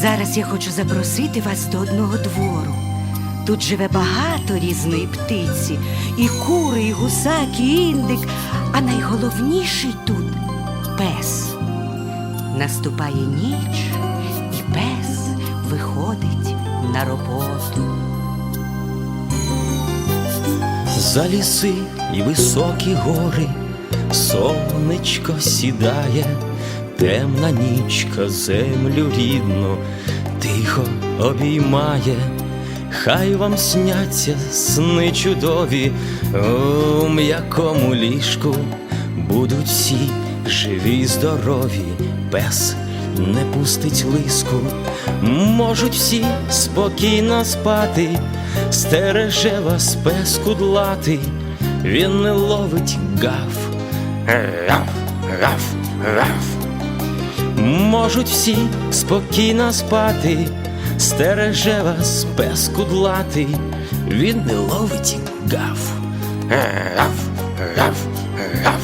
Зараз я хочу запросити вас до одного двору. Тут живе багато різної птиці, і кури, і гусак, і індик, а найголовніший тут пес. Наступає ніч, і пес виходить на роботу. За ліси і високі гори, сонечко сідає, темна нічка землю рідну тихо обіймає. Хай вам сняться сни чудові у м'якому ліжку, будуть всі живі здорові, пес не пустить лиску, можуть всі спокійно спати, стереже вас пес кудлатий, він не ловить гав. Гав, гав, гав. Можуть всі спокійно спати, стереже вас пес кудлатий, він не ловить гав. Гав, гав, гав.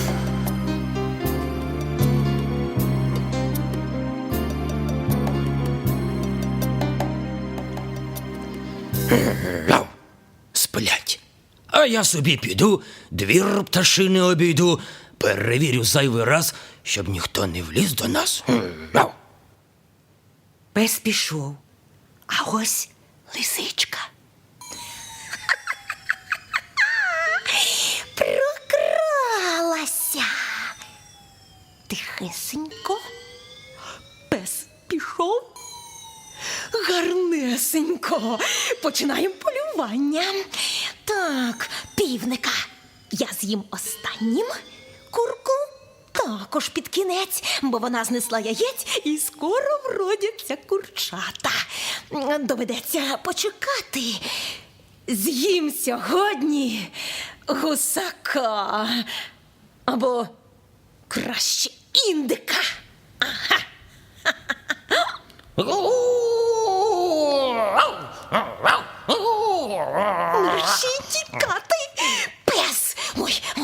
Гав. Сплять. А я собі піду, двір пташини обійду, перевірю зайвий раз, щоб ніхто не вліз до нас. Пес пішов, а ось лисичка. Прокралася. Тихесенько. Пес пішов. Гарнесенько. Починаємо полювання. Так, півника. Я з'їм останнім. Також під кінець, бо вона знесла яєць і скоро вродяться курчата. Доведеться почекати. З'їм сьогодні гусака. Або краще індика. Мерщій тікати. Пес. Ой, ой,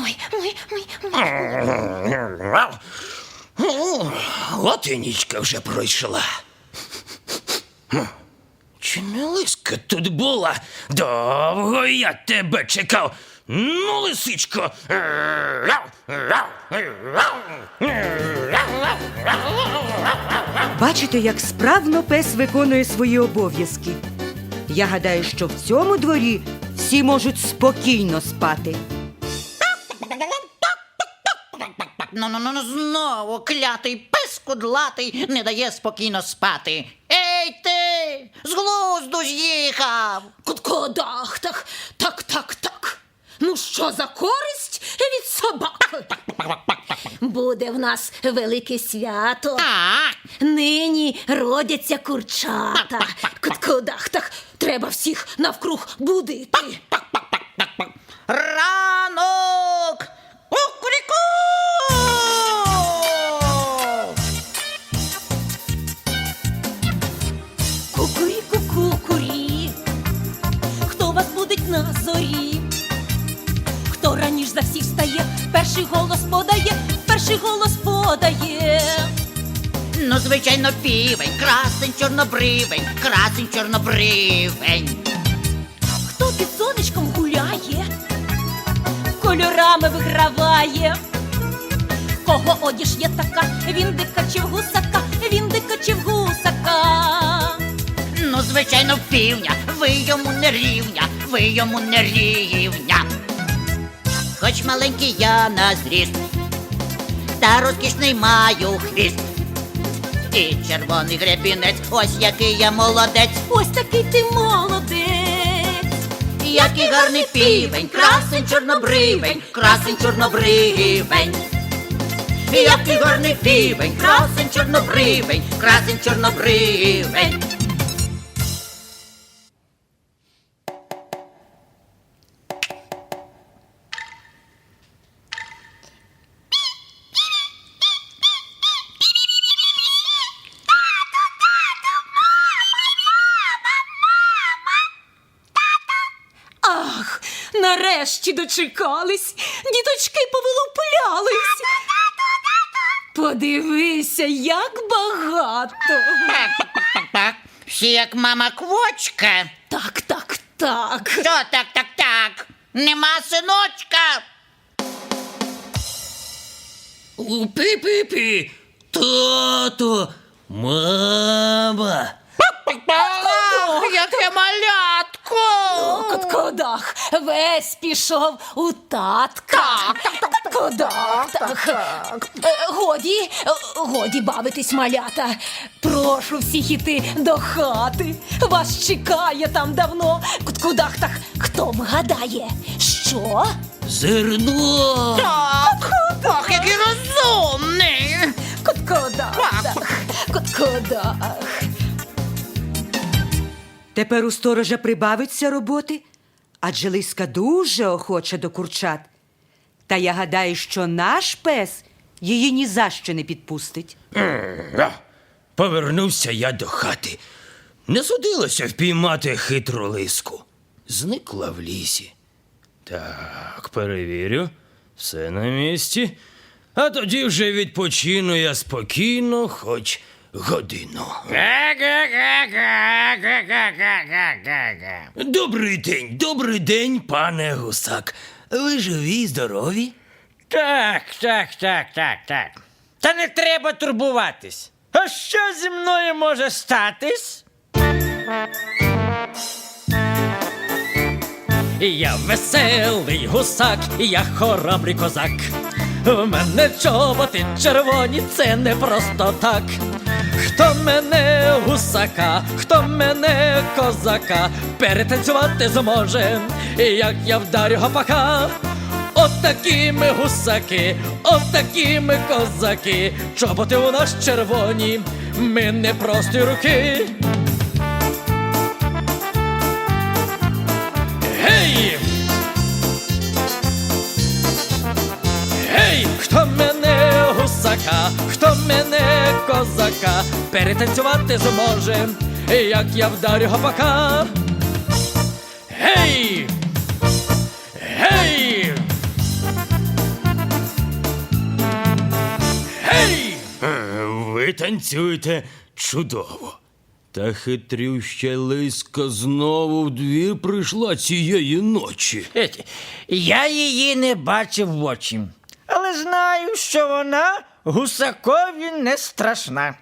ой, ой, ой. От і нічка вже пройшла. Чи не лиска тут була? Довго я тебе чекав. Ну, лисичко. Бачите, як справно пес виконує свої обов'язки. Я гадаю, що в цьому дворі всі можуть спокійно спати. Ну, ну, ну, ну, знову клятий пес кудлатий не дає спокійно спати. Ей ти! З глузду з'їхав! Куткодахтах. Так, так, так. Ну що за користь від собак? Буде в нас велике свято. Так, Нині родяться курчата. Куткодахтах. Треба всіх навкруг будити. ранок! Кукуріку, звичайно, півень, красень чорнобривень, красень чорнобривень. Хто під сонечком гуляє, кольорами виграває. Кого одіж є така, він дика чи в гусака, він дика чи в гусака. Ну, звичайно, півня, ви йому не рівня, ви йому не рівня. Хоч маленький я на зріст, та розкішний маю хвіст. І червоний гребінець, ось який я молодець, Ось такий ти молодець. який гарний півень, красень чорнобривень, красень чорнобривень. Який гарний півень, красень чорнобривень, красень чорнобривень. Нарешті дочекались, діточки повилуплялись. Подивися, як багато. Так, так, так, так, так. Всі як мама квочка. Так, так, так. Що так, так, так? Нема синочка. У пі-пі-пі. Тато, мама. Ах, яке малятко. Коткодах весь пішов у татка. Коткодах. Е, Годі, е, годі бавитись, малята. Прошу всіх іти до хати. Вас чекає там давно. Коткодах, так хто вгадає? Що? Зерно. Так, ах, який розумний. Коткодах, так. Тепер у сторожа прибавиться роботи, адже лиска дуже охоче до курчат. Та я гадаю, що наш пес її ні за що не підпустить. Повернувся я до хати. Не судилося впіймати хитру лиску. Зникла в лісі. Так, перевірю, все на місці. А тоді вже відпочину я спокійно, хоч годину. Добрий день, добрий день, пане гусак. Ви живі й здорові? Так, так, так, так, так. Та не треба турбуватись. А що зі мною може статись? Я веселий гусак, я хоробрий козак. У мене чоботи червоні, це не просто так. Хто мене гусака, хто мене козака, перетанцювати зможе, як я вдарю гопака. От такі ми гусаки, от такі ми козаки, чоботи у нас червоні, ми не прості руки. Гей! Гей! Хто мене гусака, хто мене козака, перетанцювати зможе, як я вдарю гопака. Гей! Гей! Гей! Ви танцюєте чудово. Та хитрюща лиска знову в двір прийшла цієї ночі. Я її не бачив в очі, але знаю, що вона гусакові не страшна.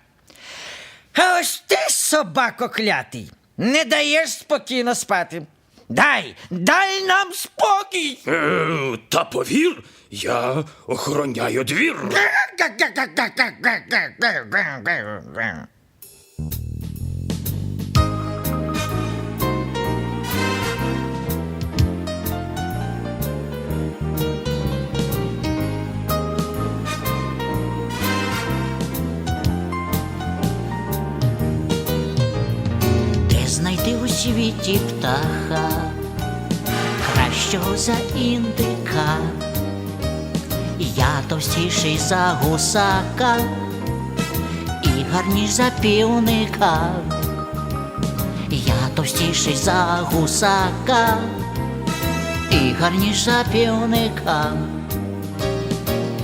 А ось ти, собако клятий, не даєш спокійно спати. Дай, дай нам спокій. Е, та повір, я охороняю двір. Світі птаха, кращого за індика, я товстіший за гусака і гарніш за півника, я товстіший за гусака і гарніш за півника.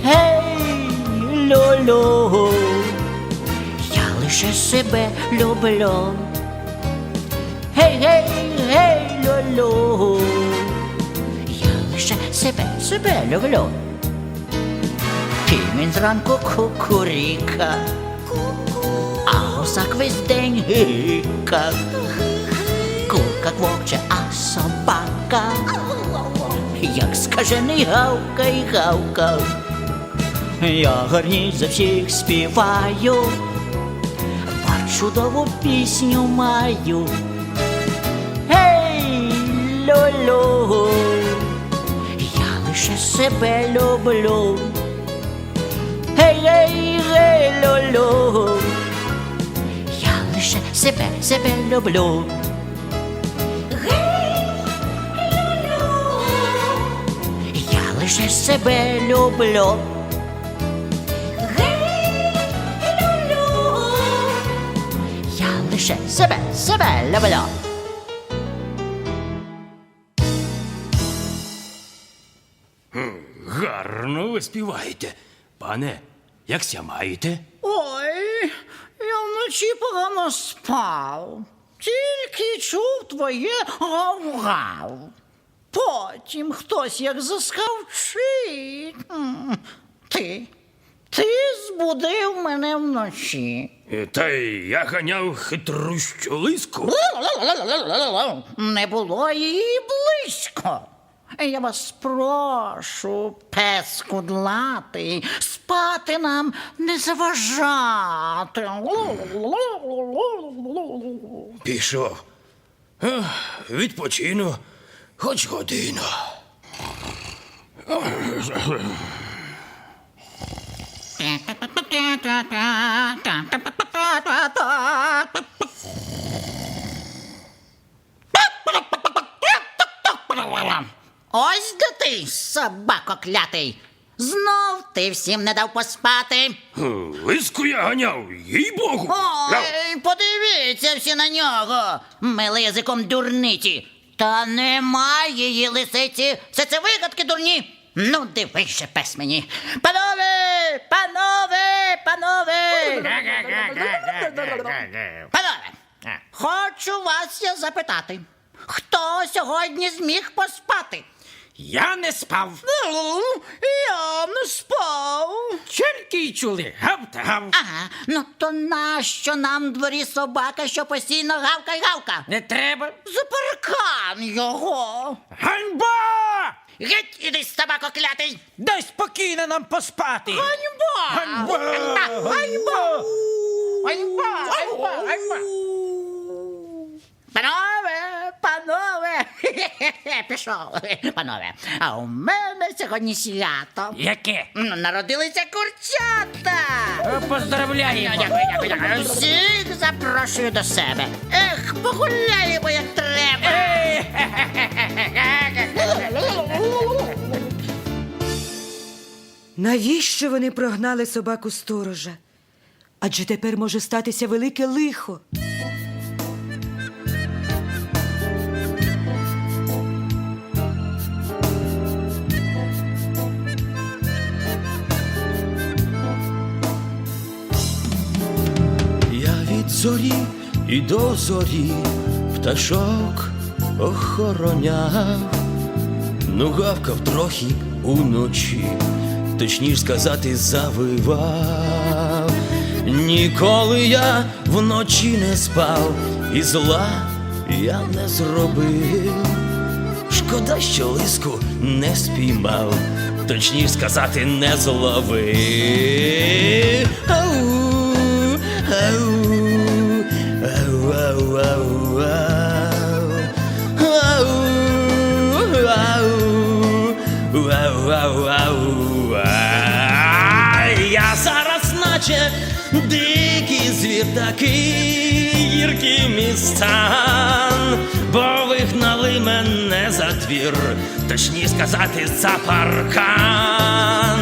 Гей, лю-лю, я лише себе люблю. Гей, гей, гей, лю-лю. Я лише себе, себе люблю. Півень зранку кукуріка, а гусак весь день гика. Курка квокче, а собака, як скажений гавкай, гавкав. Я гарніше за всіх співаю, бо чудову пісню маю. Гей, лю-лю, я лише себе люблю. Гей, гей, гей, я лише себе, себе люблю. Я лише себе люблю. Лише себе, себе люблю. Гарно ви співаєте. Пане, якся маєте? Ой, я вночі погано спав. тільки чув твоє гав-гав. Потім хтось як заскавчить. Ти, ти збудив мене вночі. Та й я ганяв хитрущу лиску. Не було її близько. Я вас прошу, пес кудлатий, спати нам не заважати. Пішов. Ех, Відпочину хоч годину. Ось де ти, собако клятий. Знов ти всім не дав поспати. Лиску я ганяв, їй богу. Ой, подивіться всі на нього. Мили язиком дурниці. Та немає її лисиці. Все це вигадки дурні. Ну, дивись же, пес мені. Панове! Панове! Панове! Панове! Хочу вас я запитати. Хто сьогодні зміг поспати? Я не спав. Ну, я не спав. Тільки й чули гав та гав. Ага, ну то нащо нам в дворі собака, що постійно гавка й гавка? Не треба. Запаркан його. Ганьба! Геть іди, собако клятий! Дай спокійно нам поспати. Ганьба! Ганьба! Ганьба! Ганьба! Ганьба! Ганьба! Ганьба! Панове, панове, Хе-хе-хе, пішов, панове. А у мене сьогодні свято. Яке? Ну, Народилися курчата. Поздравляємо. Дякую, дякую, дякую. Всіх запрошую до себе. Ех, погуляємо як треба. Навіщо вони прогнали собаку сторожа? Адже тепер може статися велике лихо. Зорі і до зорі пташок охороняв, ну гавкав трохи уночі, точніш сказати, завивав. Ніколи я вночі не спав, і зла я не зробив. Шкода, що лиску не спіймав, точніше сказати, не зловив. Звір такий гіркий містан, бо вигнали мене за двір, точніше сказати, за паркан.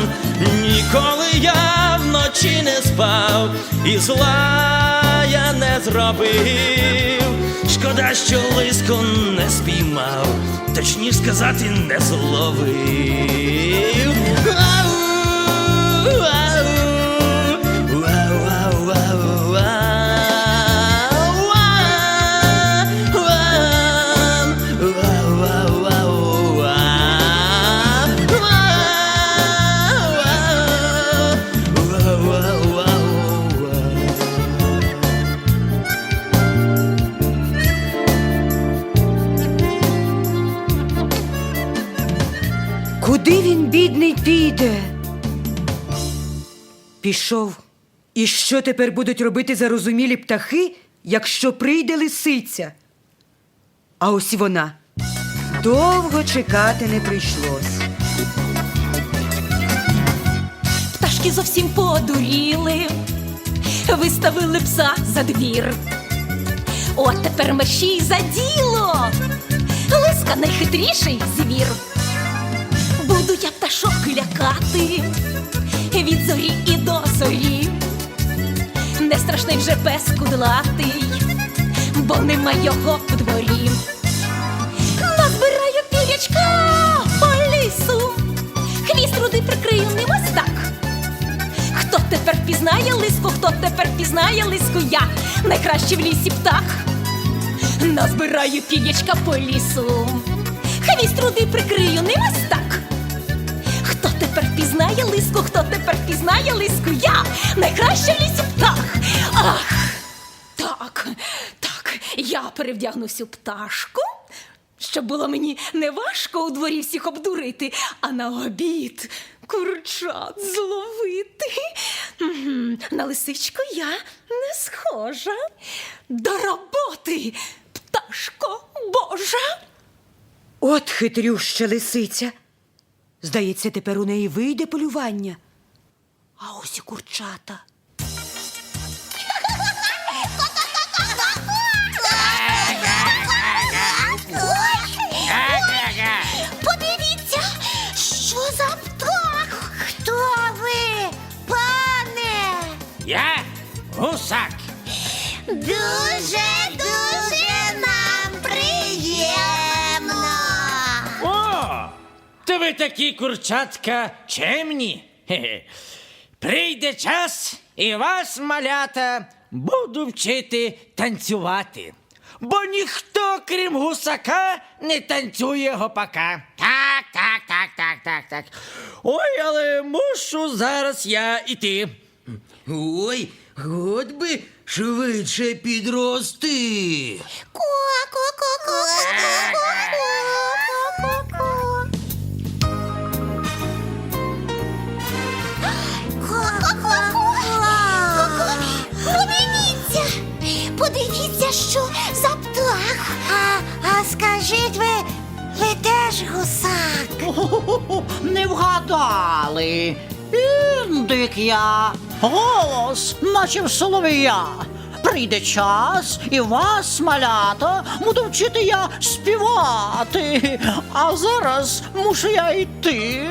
Ніколи я вночі не спав, і зла я не зробив. Шкода, що лиску не спіймав, точніше сказати, не зловив. Бідний, піде? Пішов. І що тепер будуть робити зарозумілі птахи, якщо прийде лисиця? А ось вона. Довго чекати не прийшлось. Пташки зовсім подуріли, виставили пса за двір. От тепер мерщій за діло. Лиска найхитріший звір. Буду я пташок лякати від зорі і до зорі. Не страшний вже пес кудлатий, бо нема його в дворі. Назбираю пірячка по лісу, хвіст руди прикрию ним ось так. Хто тепер впізнає лиску, хто тепер впізнає лиску? Я найкращий в лісі птах. назбираю пір'ячка по лісу. Хвіст руди прикрию, не ось так. Впізнає лиску? Хто тепер впізнає лиску? Я найкраща в лісі птах. Ах, так, так, я перевдягнуся пташку, щоб було мені не важко у дворі всіх обдурити, а на обід курчат зловити. На лисичку я не схожа. До роботи, пташко Божа. От хитрюща лисиця. Здається, тепер у неї вийде полювання. А ось і курчата. Подивіться, що за птах. Хто ви, пане? Я гусак. Дуже, дуже То ви такі курчатка чемні. Хе-хе. Прийде час, і вас, малята, буду вчити танцювати. Бо ніхто, крім гусака, не танцює гопака. Так, так, так, так, так, так. Ой, але мушу зараз я іти. Ой, от би швидше підрости. Подивіться, теж гусак? О, Не вгадали. Індик я. Голос, наче в солов'я. Прийде час, і вас, малята, буду вчити я співати. А зараз мушу я йти.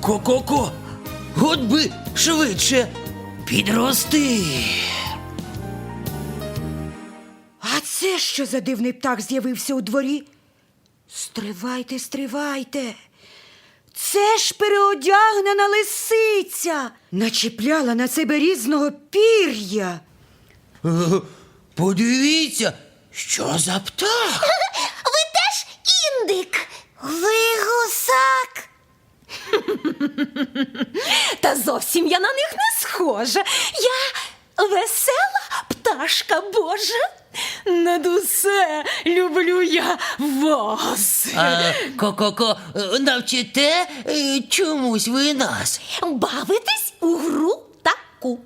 Ко-ко-ко, от би швидше підрости. А це що за дивний птах з'явився у дворі? Стривайте, стривайте. Це ж переодягнена лисиця, начіпляла на себе різного пір'я. Подивіться, що за птах. Ви теж індик? Ви гусак? Та зовсім я на них не схожа. Я весела пташка Божа. Над усе люблю я вас. А, ко-ко-ко, навчите е, чомусь ви нас. Бавитись у гру таку.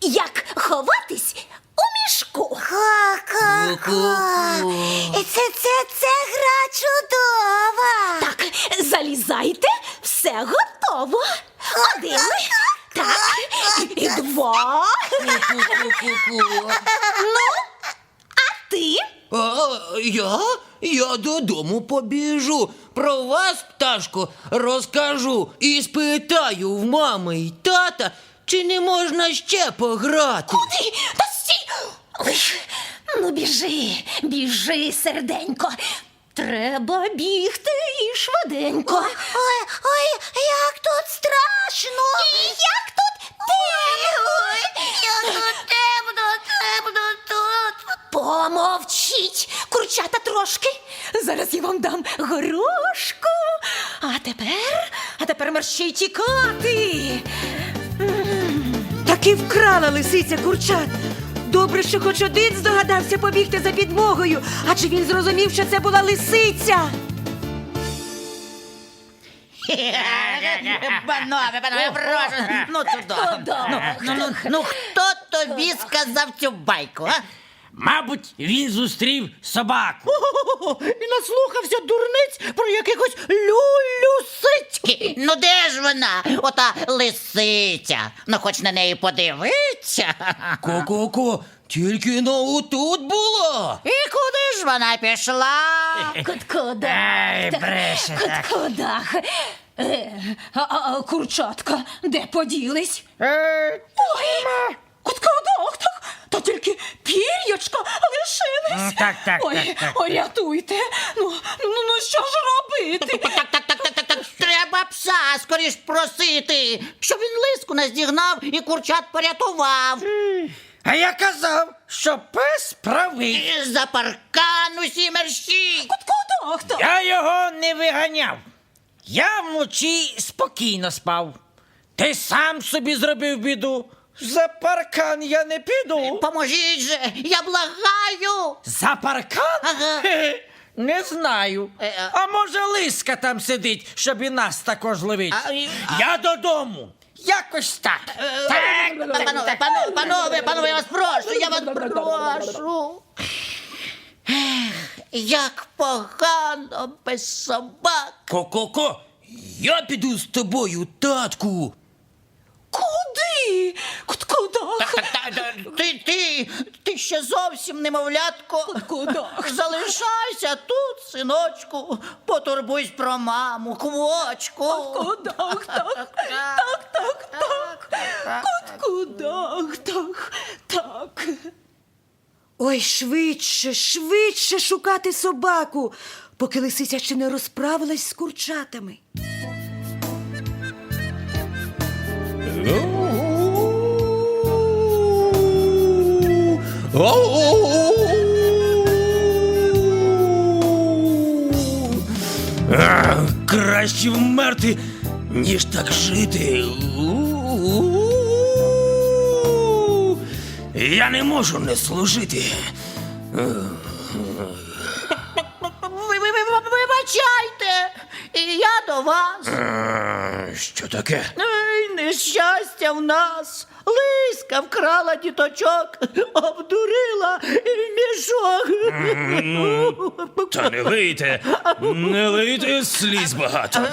Як ховатись у мішку. Ко-ко-ко. Це, це, це гра чудова. Так, залізайте, все готово. Один, так, і два. Ну, а ти? А, я? Я додому побіжу. Про вас, пташко, розкажу і спитаю в мами й тата, чи не можна ще пограти. Ти, та стій! Ой, ну біжи, біжи, серденько. Треба бігти і швиденько. Ой, ой, як тут страшно. І як тут темно. Як тут темно, темно тут. Помовчіть, курчата трошки. Зараз я вам дам горошку. А тепер, а тепер мерщій тікати. Таки вкрала лисиця курчат. Добре, що хоч один здогадався побігти за підмогою, адже він зрозумів, що це була лисиця. Панове, панове, прошу. Ну, туди. Ну, ну, ну, ну, хто тобі сказав цю байку, а? Мабуть, він зустрів собаку. І наслухався дурниць про якихось люлюсички. Ну де ж вона, ота лисиця? Ну хоч на неї подивиться. Ко-ко-ко, тільки на отут була. І куди ж вона пішла? Куткудах. Ай, бреше так. Куткудах. Е, а, а, а курчатка, де поділись? Е, Ой, куткудах, так, та тільки пір'ячка лишились. М, так, так, Ой, так, так. ой, рятуйте. Ну, ну, ну, ну що ж робити? Так, так, так, так, так, так. Треба пса скоріш просити, щоб він лиску наздігнав і курчат порятував. А я казав, що пес правий. За паркан усі мерщій. Куди? Хто? Я його не виганяв. Я вночі спокійно спав. Ти сам собі зробив біду. За паркан я не піду. Поможіть же, я благаю. За паркан? Ага. Не знаю. Е, а- А може лиска там сидить, щоб і нас також ловить. А, і- Я додому. Якось так. Панове, панове, панове, панове, я вас прошу, я вас прошу. Як погано без собак. Ко-ко-ко, я піду з тобою, татку. Куди? Та- Ти, ти, ти ще зовсім немовлятко. Куди? Залишайся тут, синочку. Потурбуйся про маму, квочку. Куди? Так, так, так, так, так. Куди? Так, так. Ой, швидше, швидше шукати собаку, поки лисиця ще не розправилась з курчатами. Краще вмерти, ніж так жити. Я не можу не служити. Ви, ви, ви, ви- вибачайте, і я до вас. А, що таке? Ей, нещастя в нас. Лиска вкрала діточок, обдурила і в мішок. Та не лийте, не лийте сліз багато.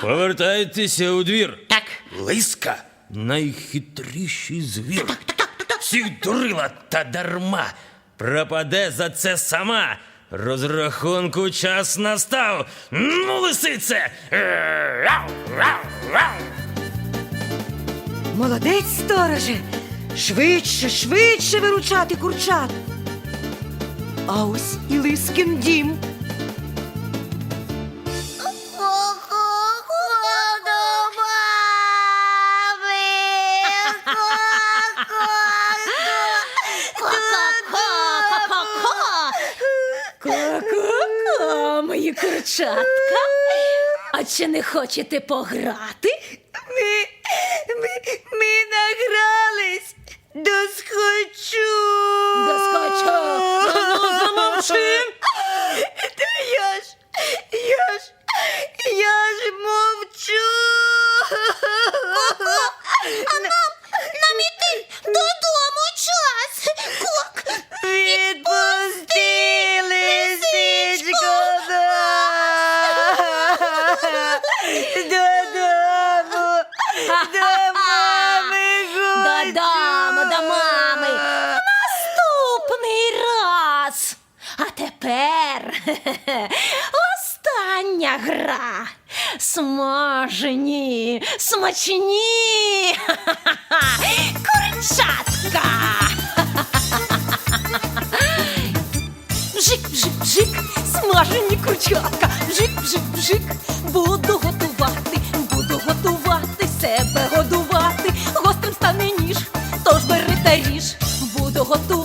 Повертайтеся у двір. Так. Лиска найхитріший звір. Всіх дурила та дарма. Пропаде за це сама. Розрахунку час настав. Ну, лисице! Молодець, стороже, швидше, швидше виручати курчат. А ось і лискін дім. Курчатка. А чи не хочете пограти? Ми, ми, ми награлись до схочу. Доскочу. Ну, замовчи. Та я ж, я ж, я ж мовчу. А нам, нам іти додому час. Кок. Відпусти, лисичко, додому, до мами Додому, до мами. Наступний раз. А тепер остання гра. Смажені, смачні. Курчатка. Вжик, смажені курчатка. Вжик. Буду готувати, буду готувати, себе годувати. Гострим стане ніж, тож бери та ріж. Буду готувати,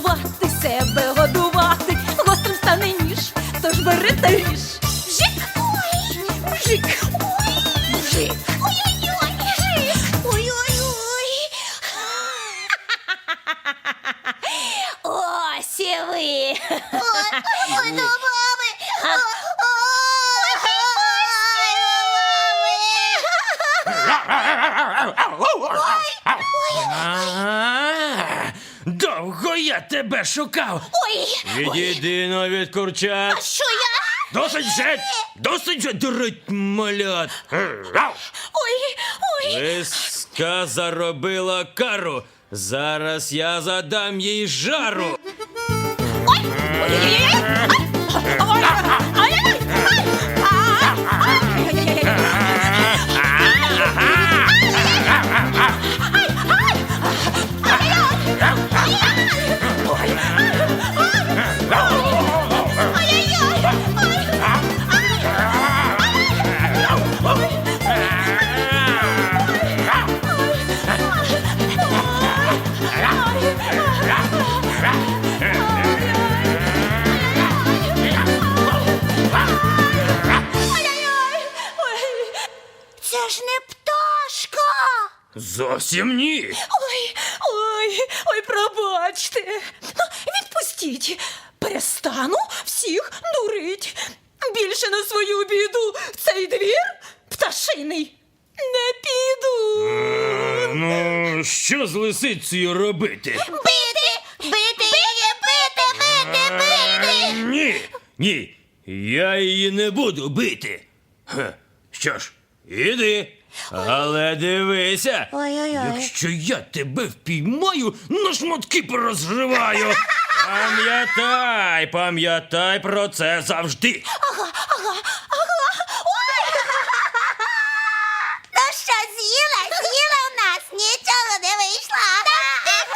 тебе шукав. Ой, Відійди но від курчат. що я? Досить вже! Досить вже дурить малят! Ой, ой. Лиска заробила кару. Зараз я задам їй жару. Ой, ой-ой-ой. Зовсім ні. Ой, ой, ой, пробачте. Ну, Відпустіть. Перестану всіх дурить. Більше на свою біду в цей двір пташиний не піду. Е, Ну, що з лисицею робити? Бити, бити її, бити, бити, бити. Ні, ні, я її не буду бити. Ха, Що ж, іди. Але дивися, Ой-ой-ой. якщо я тебе впіймаю, на шматки порозриваю. Пам'ятай, пам'ятай про це завжди. Ну що, з'їла, з'їла в нас, нічого не вийшло. Так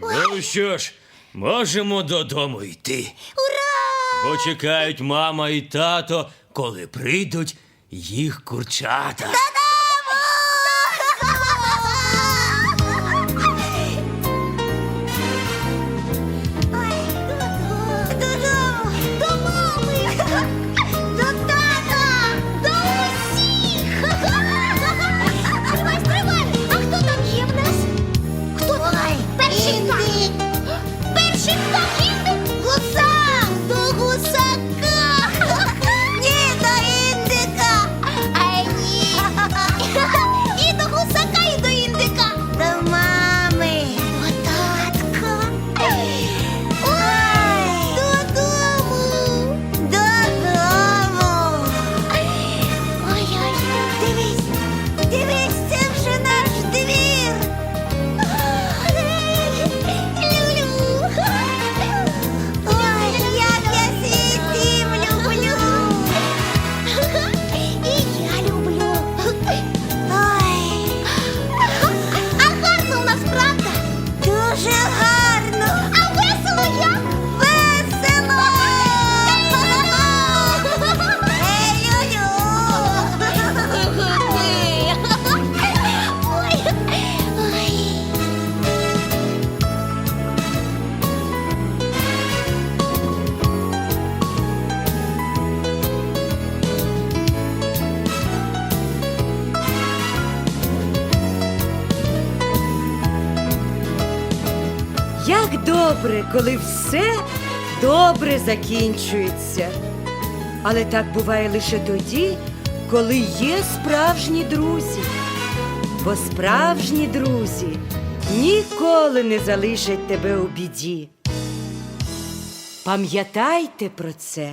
треба. Ну що ж, можемо додому йти. Ура! Бо чекають мама і тато, коли прийдуть їх курчата. Закінчується. Але так буває лише тоді, коли є справжні друзі. Бо справжні друзі ніколи не залишать тебе у біді. Пам'ятайте про це.